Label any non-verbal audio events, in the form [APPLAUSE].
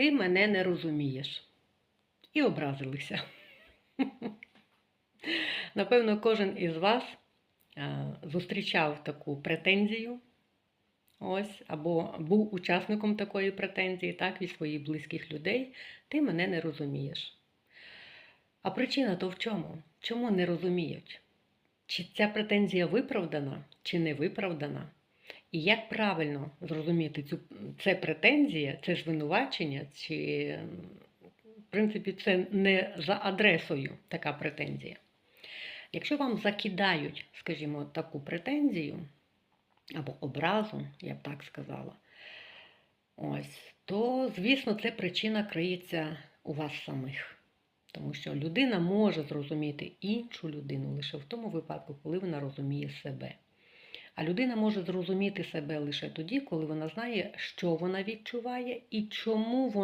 ти мене не розумієш. І образилися. [LAUGHS] Напевно, кожен із вас зустрічав таку претензію. Ось, або був учасником такої претензії, так, від своїх близьких людей, ти мене не розумієш. А причина то в чому? Чому не розуміють? Чи ця претензія виправдана, чи не виправдана? І як правильно зрозуміти цю це претензія, це звинувачення, чи в принципі це не за адресою така претензія? Якщо вам закидають, скажімо, таку претензію або образу, я б так сказала, ось, то, звісно, це причина криється у вас самих. Тому що людина може зрозуміти іншу людину лише в тому випадку, коли вона розуміє себе. А людина може зрозуміти себе лише тоді, коли вона знає, що вона відчуває і чому вона